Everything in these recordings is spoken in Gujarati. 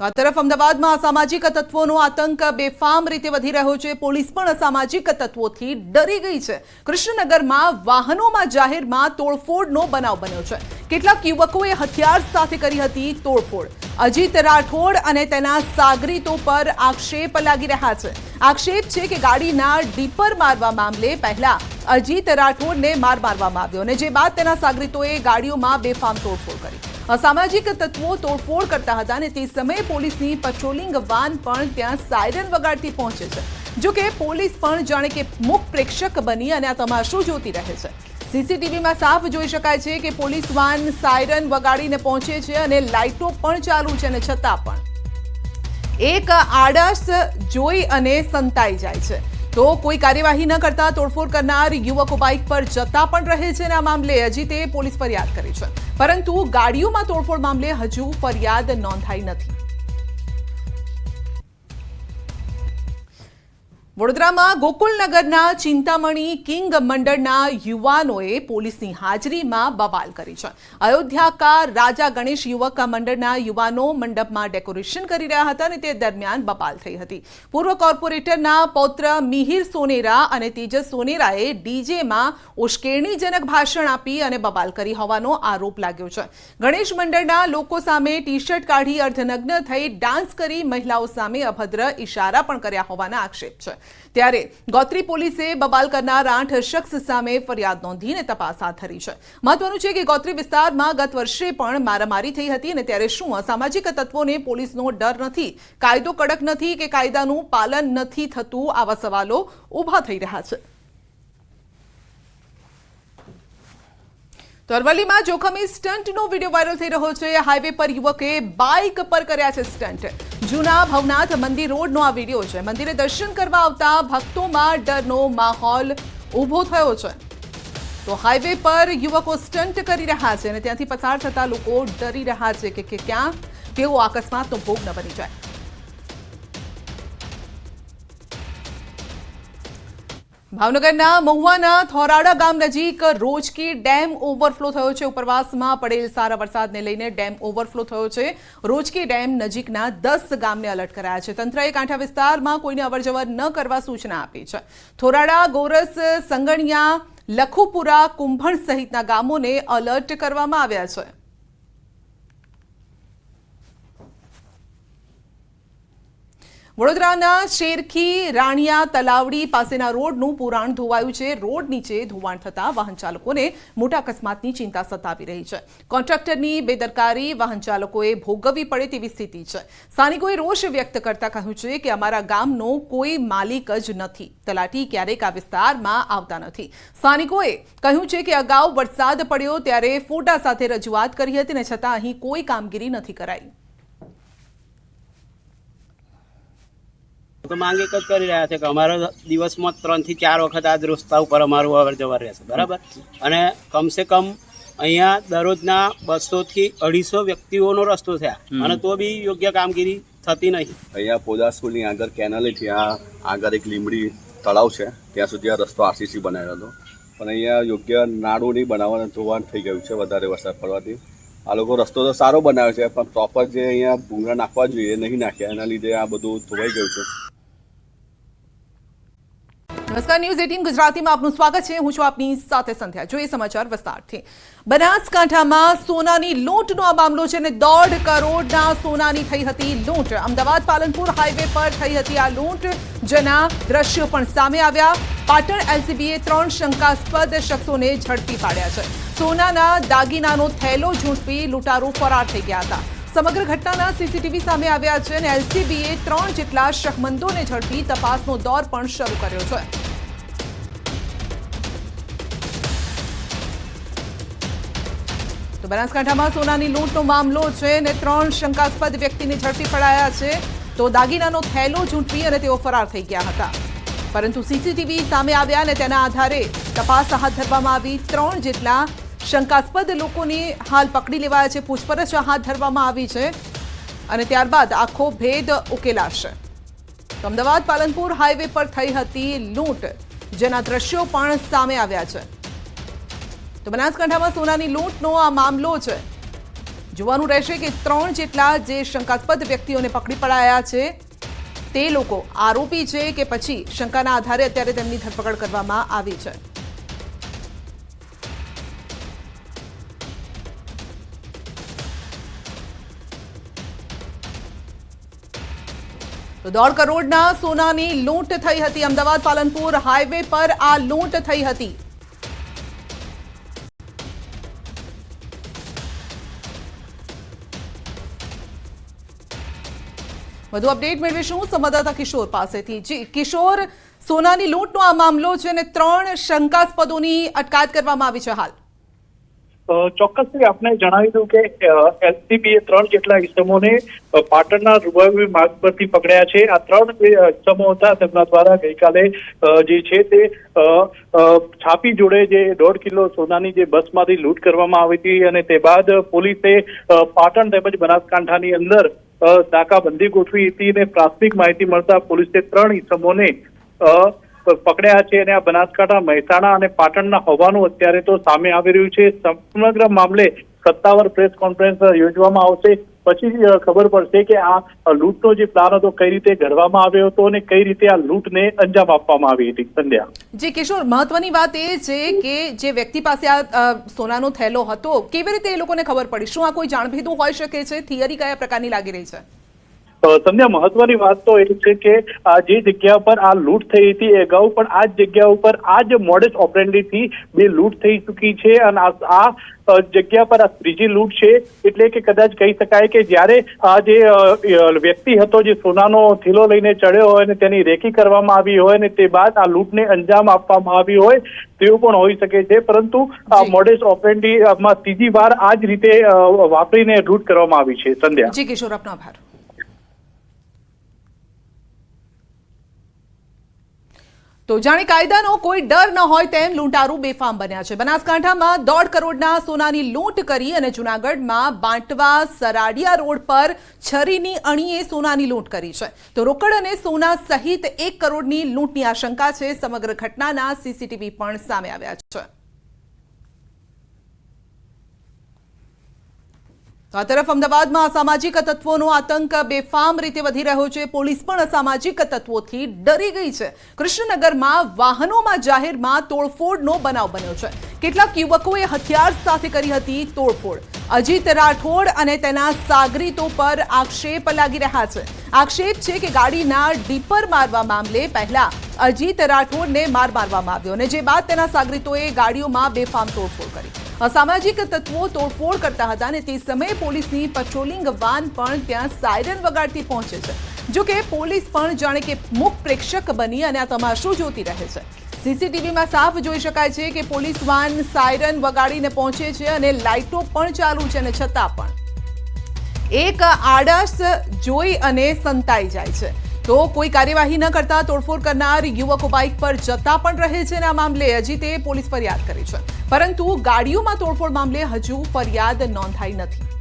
આ તરફ અમદાવાદમાં અસામાજિક તત્વોનો આતંક બેફામ રીતે વધી રહ્યો છે. પોલીસ પણ અસામાજિક તત્વોથી ડરી ગઈ છે. કૃષ્ણનગરમાં વાહનોમાં જાહેરમાં તોડફોડનો બનાવ બન્યો છે. કેટલાક યુવકોએ હથિયાર સાથે કરી હતી તોડફોડ. અજીત રાઠોડ અને તેના સાગરીતો પર આક્ષેપ લાગી રહ્યા છે. આક્ષેપ છે કે ગાડીના ડીપર મારવા મામલે પહેલા અજીત રાઠોડને માર મારવામાં આવ્યો અને જે બાદ તેના સાગરીતોએ ગાડીઓમાં બેફામ તોડફોડ કરી. અસામાજિક તત્વો તોડફોડ કરતા હતા અને તે સમયે પોલીસની પેટ્રોલિંગ વાન પણ ત્યાં સાયરન વગાડતી પહોંચે છે. જો કે પોલીસ પણ જાણે કે મુખ પ્રેક્ષક બની અને આ તમાશો જોતી રહે છે. સીસીટીવીમાં સાફ જોઈ શકાય છે કે પોલીસ વાન સાયરન વગાડીને પહોંચે છે અને લાઇટો પણ ચાલુ છે અને છતાં પણ. એક આડસ જોઈ અને સંતાઈ જાય છે. તો કોઈ કાર્યવાહી ન કરતા તોડફોડ કરનાર યુવકો બાઇક પર જતા પણ રહે છે અને આ મામલે અજીતે પોલીસ ફરિયાદ કરી છે. પરંતુ ગાડીઓમાં તોડફોડ મામલે હજુ ફરિયાદ નોંધાઈ નથી. વડોદરામાં ગોકુલનગરના ચિંતામણી કિંગ મંડળના યુવાનોએ પોલીસની હાજરીમાં બવાલ કરી છે. અયોધ્યા કા રાજા ગણેશ યુવક મંડળના યુવાનો મંડપમાં ડેકોરેશન કરી રહ્યા હતા અને તે દરમિયાન બવાલ થઈ હતી. પૂર્વ કોર્પોરેટરના પૌત્ર મિહિર સોનેરા અને તેજસ સોનેરાએ ડીજેમાં ઉશ્કેરણીજનક ભાષણ આપી અને બવાલ કરી હોવાનો આરોપ લાગ્યો છે. ગણેશ મંડળના લોકો સામે ટી શર્ટ કાઢી અર્ધનગ્ન થઈ ડાન્સ કરી મહિલાઓ સામે અભદ્ર ઇશારા પણ કર્યા હોવાના આક્ષેપ છે. ત્યારે ગોત્રી પોલીસે બબાલ કરનાર આઠ શખ્સ સામે ફરિયાદ નોંધીને તપાસ હાથ ધરી છે. મહત્વનું છે કે ગોત્રી વિસ્તારમાં ગત વર્ષે પણ મારામારી થઈ હતી અને ત્યારે શું અસામાજિક તત્વોને પોલીસનો ડર નથી, કાયદો કડક નથી કે કાયદાનું પાલન નથી થતું, આવા સવાલો ઊભા થઈ રહ્યા છે. તો અરવલ્લીમાં જોખમી સ્ટન્ટનો વીડિયો વાયરલ થઈ રહ્યો છે. હાઈવે પર યુવકે બાઇક પર કર્યા છે સ્ટન્ટ. જૂના ભવનાથ મંદિર રોડનો આ વીડિયો છે. મંદિરે દર્શન કરવા આવતા ભક્તોમાં ડરનો માહોલ ઊભો થયો છે. તો હાઈવે પર યુવકો સ્ટન્ટ કરી રહ્યા છે અને ત્યાંથી પસાર થતા લોકો ડરી રહ્યા છે કે ક્યાં? તેઓ અકસ્માતનો ભોગ ન બની જાય. ભાવનગરના મહુવાના થોરાડા ગામ નજીક રોજકી ડેમ ઓવરફ્લો થયો છે. ઉપરવાસમાં પડેલ સારા વરસાદને લઈને ડેમ ઓવરફ્લો થયો છે. રોજકી ડેમ નજીકના દસ ગામને અલર્ટ કરાયા છે. તંત્રએ કાંઠા વિસ્તારમાં કોઈને અવરજવર ન કરવા સૂચના આપી છે. થોરાડા, ગોરસ, સંગણિયા, લખુપુરા, કુંભણ સહિતના ગામોને અલર્ટ કરવામાં આવ્યા છે. વડોદરાના શેરખી રાણિયા તલાવડી પાસેના રોડનું પુરાણ ધોવાયું છે. રોડ નીચે ધોવાણ થતા વાહન ચાલકોને મોટા અકસ્માતની ચિંતા સતાવી રહી છે. કોન્ટ્રાક્ટરની બેદરકારી વાહન ચાલકોએ ભોગવવી પડે તેવી સ્થિતિ છે. સ્થાનિકોએ રોષ વ્યક્ત કરતા કહ્યું છે કે અમારા ગામનો કોઈ માલિક જ નથી. તલાટી ક્યારેક આ વિસ્તારમાં આવતા નથી. સ્થાનિકોએ કહ્યું છે કે અગાઉ વરસાદ પડ્યો ત્યારે ફોટા સાથે રજૂઆત કરી હતી ને છતાં અહીં કોઈ કામગીરી નથી કરાઈ. તો માંગ એક જ કરી રહ્યા છે કે અમારા દિવસમાં ત્રણથી ચાર વખત આ જ રસ્તા ઉપર અમારું અવર જવર રહેશે બરાબર? અને કમસે કમ અહીંયા દરરોજના બસો થી અઢીસો વ્યક્તિઓનો રસ્તો છે અને તો બી યોગ્ય કામગીરી થતી નહીં. અહીંયા પોદા સ્કૂલની આગળ કેનાલ ત્યાં આગળ એક લીમડી તળાવ છે ત્યાં સુધી આ રસ્તો આરસીસી બનાવ્યો હતો. પણ અહીંયા યોગ્ય નાડું નહીં બનાવવાનું ધોવાણ થઈ ગયું છે વધારે વરસાદ પડવાથી. આ લોકો રસ્તો તો સારો બનાવ્યો છે પણ પ્રોપર જે અહીંયા ભૂંગળા નાખવા જોઈએ એ નહીં નાખ્યા એના લીધે આ બધું ધોવાઈ ગયું છે. નમસ્કાર ન્યૂઝ એટીન ગુજરાતીમાં આપનું સ્વાગત છે. હું છું આપની સાથે સંધ્યા. જોઈએ સમાચાર વિસ્તારથી. બનાસકાંઠામાં સોનાની લૂંટનો આ મામલો છે અને દોઢ કરોડના સોનાની થઈ હતી લૂંટ. અમદાવાદ પાલનપુર હાઈવે પર થઈ હતી આ લૂંટ. જેના દ્રશ્યો પણ સામે આવ્યા. પાટણ એલસીબીએ ત્રણ શંકાસ્પદ શખ્સોને ઝડપી પાડ્યા છે. સોનાના દાગીનાનો થેલો ઝૂંટવી લૂંટારો ફરાર થઈ ગયા હતા. સમગ્ર ઘટનાના સીસીટીવી સામે આવ્યા છે અને એલસીબીએ ત્રણ જેટલા શકમંદોને ઝડપી તપાસનો દોર પણ શરૂ કર્યો છે. તો બનાસકાંઠામાં સોનાની લૂંટનો મામલો છે ને ત્રણ શંકાસ્પદ વ્યક્તિને ઝડપી પડાયા છે. તો દાગીનાનો થેલો ઝૂંટવી અને તેઓ ફરાર થઈ ગયા હતા. પરંતુ સીસીટીવી સામે આવ્યા અને તેના આધારે તપાસ હાથ ધરવામાં આવી. ત્રણ જેટલા શંકાસ્પદ લોકોને હાલ પકડી લેવાયા છે. પૂછપરછ હાથ ધરવામાં આવી છે અને ત્યારબાદ આખો ભેદ ઉકેલાશે. અમદાવાદ પાલનપુર હાઈવે પર થઈ હતી લૂંટ. જેના દ્રશ્યો પણ સામે આવ્યા છે. તો બનાસકાંઠામાં સોનાની લૂંટનો આ મામલો છે. જોવાનું રહેશે કે ત્રણ જેટલા જે શંકાસ્પદ વ્યક્તિઓને પકડી પડાયા છે, તે લોકો આરોપી છે કે પછી શંકાના આધારે અત્યારે તેમની ધરપકડ કરવામાં આવી છે. તો દોઢ કરોડના સોનાની લૂંટ થઈ હતી અમદાવાદ પાલનપુર હાઈવે પર આ લૂંટ થઈ હતી. વધુ અપડેટ મેળવીશું સંવાદદાતા કિશોર પાસેથી. જી, કિશોર, સોનાની લૂંટનો આ મામલો છે અને ત્રણ શંકાસ્પદોની અટકાયત કરવામાં આવી છે હાલ. ચોક્કસથી આપને જણાવી દઉં કે એલસીબીએ ત્રણ જેટલા ઇસમોને પાટણના રૂબાવી માર્ગ પરથી પકડ્યા છે. આ ત્રણ જે ઇસમો હતા તેમના દ્વારા ગઈકાલે જે છે તે છાપી જોડે જે દોઢ કિલો સોનાની જે બસમાંથી લૂંટ કરવામાં આવી હતી અને તે બાદ પોલીસે પાટણ તેમજ બનાસકાંઠાની અંદર નાકાબંધી ગોઠવી હતી અને પ્રાથમિક માહિતી મળતા પોલીસે ત્રણ ઇસમોને પકડ્યા છે અને આ બનાસકાંઠા, મહેસાણા અને પાટણના હોવાનું અત્યારે તો સામે આવી રહ્યું છે. સમગ્ર મામલે સત્તાવાર પ્રેસ કોન્ફરન્સ યોજવામાં આવશે. પછી ખબર પડશે કે આ લૂંટનો જે પ્લાન હતો, કઈ રીતે ઘડવામાં આવ્યો હતો અને કઈ રીતે આ લૂંટને અંજામ આપવામાં આવી હતી? સંધ્યા. જે, કિશોર, મહત્વની વાત એ છે કે જે વ્યક્તિ પાસે આ સોનાનો થેલો હતો, કેવી રીતે એ લોકોને ખબર પડી? શું આ કોઈ જાણભેદું હોઈ શકે છે? થિયરી કયા પ્રકારની લાગી રહી છે? સંધ્યા મહત્વની વાત તો એ છે કે જે જગ્યા પર આ લૂંટ થઈ હતી એ અગાઉ પણ આ જ જગ્યા ઉપર આ જ મોડેસ ઓપરેન્ડીથી બે લૂંટ થઈ ચૂકી છે અને આ જગ્યા પર આ ત્રીજી લૂંટ છે. એટલે કે કદાચ કહી શકાય કે જ્યારે આ જે વ્યક્તિ હતો જે સોનાનો થીલો લઈને ચડ્યો હોય અને તેની રેકી કરવામાં આવી હોય અને તે બાદ આ લૂંટને અંજામ આપવામાં આવી હોય તેવું પણ હોઈ શકે છે. પરંતુ આ મોડેસ ઓપરેન્ડીમાં ત્રીજી વાર આ જ રીતે વાપરીને લૂંટ કરવામાં આવી છે. સંધ્યા. જી કિશોર આપનો આભાર. તો જાણે કાયદાનો કોઈ ડર ન હોય તેમ લૂંટારૂ બેફામ બન્યા છે. બનાસકાંઠામાં દોઢ કરોડના સોનાની લૂંટ કરી અને જૂનાગઢમાં બાંટવા સરાડિયા રોડ પર છરીની અણીએ સોનાની લૂંટ કરી છે. તો રોકડ અને સોના સહિત એક કરોડની લૂંટની આશંકા છે. સમગ્ર ઘટનાના સીસીટીવી પણ સામે આવ્યા છે. આ તરફ અમદાવાદમાં અસામાજિક તત્વોનો આતંક બેફામ રીતે વધી રહ્યો છે. પોલીસ પણ અસામાજિક તત્વોથી ડરી ગઈ છે. કૃષ્ણનગરમાં વાહનોમાં જાહેરમાં તોડફોડનો બનાવ બન્યો છે. કેટલાક યુવકોએ હથિયાર સાથે કરી હતી તોડફોડ. અજીત રાઠોડ અને તેના સાગરીતો પર આક્ષેપ લાગી રહ્યા છે. આક્ષેપ છે કે ગાડીના ડીપર મારવા મામલે પહેલા અજીત રાઠોડને માર મારવામાં આવ્યો અને જે બાદ તેના સાગરીતોએ ગાડીઓમાં બેફામ તોડફોડ કરી. અસામાજિક તત્વો તોડફોડ કરતા હતા અને તે સમયે પોલીસની પેટ્રોલિંગ વાન પણ ત્યાં સાયરન વગાડતી પહોંચે છે. જો કે પોલીસ પણ જાણે કે મુખ પ્રેક્ષક બની અને આ તમાશો જોતી રહે છે. સીસીટીવીમાં સાફ જોઈ શકાય છે કે પોલીસ વાન સાયરન વગાડીને પહોંચે છે અને લાઇટો પણ ચાલુ છે અને છતાં પણ. એક આડસ જોઈ અને સંતાઈ જાય છે. તો કોઈ કાર્યવાહી ન કરતા તોડફોડ કરનાર યુવકો બાઇક પર જતા પણ રહે છે આ મામલે અજીતે પોલીસ ફરિયાદ કરી છે. પરંતુ ગાડીઓમાં તોડફોડ મામલે હજુ ફરિયાદ નોંધાઈ નથી.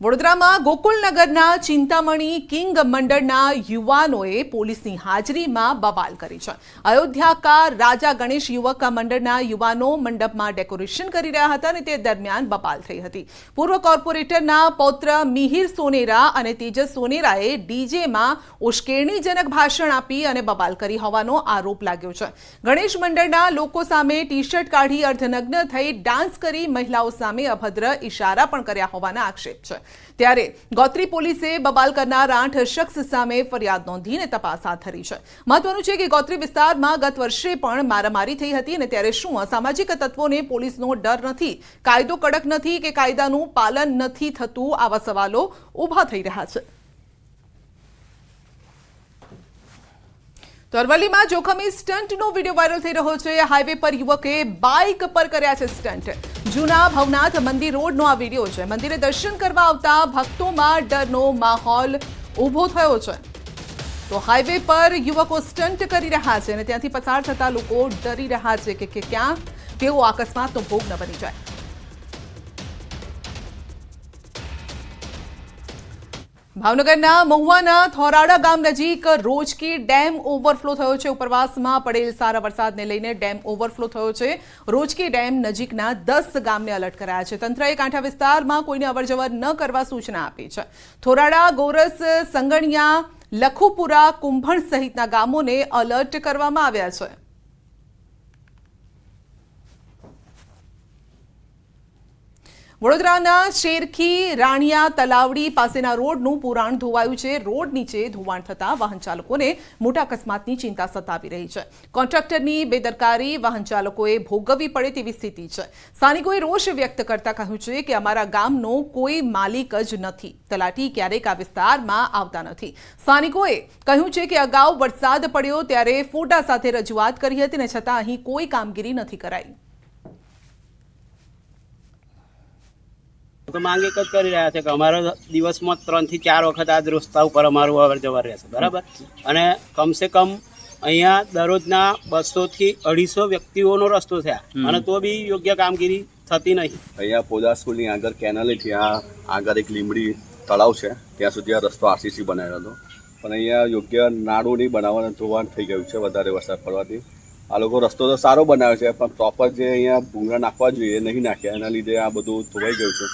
વડોદરામાં ગોકુલનગરના ચિંતામણી કિંગ મંડળના યુવાનોએ પોલીસની હાજરીમાં બવાલ કરી છે. અયોધ્યા કા રાજા ગણેશ યુવક મંડળના યુવાનો મંડપમાં ડેકોરેશન કરી રહ્યા હતા અને તે દરમિયાન બવાલ થઈ હતી. પૂર્વ કોર્પોરેટરના પૌત્ર મિહિર સોનેરા અને તેજસ સોનેરાએ ડીજેમાં ઉશ્કેરણીજનક ભાષણ આપી અને બવાલ કરી હોવાનો આરોપ લાગ્યો છે. ગણેશ મંડળના લોકો સામે ટી શર્ટ કાઢી અર્ધનગ્ન થઈ ડાન્સ કરી મહિલાઓ સામે અભદ્ર ઇશારા પણ કર્યા હોવાના આક્ષેપ છે. ત્યારે ગોત્રી પોલીસે બબાલ કરનાર આઠ શખ્સ સામે ફરિયાદ નોંધીને તપાસ હાથ ધરી છે. મહત્વનું છે કે ગોત્રી વિસ્તારમાં ગત વર્ષે પણ મારામારી થઈ હતી અને ત્યારે શું અસામાજિક તત્વોને પોલીસનો ડર નથી, કાયદો કડક નથી કે કાયદાનું પાલન નથી થતું, આવા સવાલો ઊભા થઈ રહ્યા છે. તો અરવલ્લીમાં જોખમી સ્ટન્ટનો વીડિયો વાયરલ થઈ રહ્યો છે. હાઈવે પર યુવકે બાઇક પર કર્યા છે સ્ટન્ટ. જૂના ભવનાથ મંદિર રોડનો આ વીડિયો છે. મંદિરે દર્શન કરવા આવતા ભક્તોમાં ડરનો માહોલ ઊભો થયો છે. તો હાઈવે પર યુવકો સ્ટન્ટ કરી રહ્યા છે અને ત્યાંથી પસાર થતા લોકો ડરી રહ્યા છે કે ક્યાં? તેઓ અકસ્માતનો ભોગ ન બની જાય. ભાવનગરના મહુવાના થોરાડા ગામ નજીક રોજકી ડેમ ઓવરફ્લો થયો છે. ઉપરવાસમાં પડેલ સારા વરસાદને લઈને ડેમ ઓવરફ્લો થયો છે. રોજકી ડેમ નજીકના દસ ગામને અલર્ટ કરાયા છે. તંત્રએ કાંઠા વિસ્તારમાં કોઈને અવરજવર ન કરવા સૂચના આપી છે. થોરાડા, ગોરસ, સંગણિયા, લખુપુરા, કુંભણ સહિતના ગામોને અલર્ટ કરવામાં આવ્યા છે. વડોદરાના શેરખી, રાણિયા, તલાવડી પાસેના રોડનું પુરાણ ધોવાયું છે. રોડ નીચે ધોવાણ થતાં વાહન ચાલકોને મોટા અકસ્માતની ચિંતા સતાવી રહી છે. કોન્ટ્રાક્ટરની બેદરકારી વાહન ચાલકોએ ભોગવવી પડે તેવી સ્થિતિ છે. સ્થાનિકોએ રોષ વ્યક્ત કરતા કહ્યું છે કે અમારા ગામનો કોઈ માલિક જ નથી. તલાટી ક્યારેક આ વિસ્તારમાં આવતા નથી. સ્થાનિકોએ કહ્યું છે કે અગાઉ વરસાદ પડ્યો ત્યારે ફોટા સાથે રજૂઆત કરી હતી ને છતાં અહીં કોઈ કામગીરી નથી કરાઈ. તો માંગ એક જ કરી રહ્યા છે કે અમારો દિવસમાં ત્રણથી ચાર વખત આ જ રસ્તા ઉપર અમારું અવર જવર રહેશે બરાબર? અને કમસે કમ અહીંયા દરરોજના બસો થી અઢીસો વ્યક્તિઓનો રસ્તો છે અને તો બી યોગ્ય કામગીરી થતી નહીં. અહીંયા પોદા સ્કૂલની આગળ કેનલ ત્યાં આગળ એક લીમડી તળાવ છે ત્યાં સુધી આ રસ્તો આરસીસી બનાવ્યો હતો. પણ અહીંયા યોગ્ય નાડું નહીં બનાવવાનું ધોવાણ થઈ ગયું છે વધારે વરસાદ પડવાથી. આ લોકો રસ્તો તો સારો બનાવ્યો છે પણ પ્રોપર જે અહીંયા ભૂંગળા નાખવા જોઈએ એ નહીં નાખ્યા એના લીધે આ બધું ધોવાઈ ગયું છે.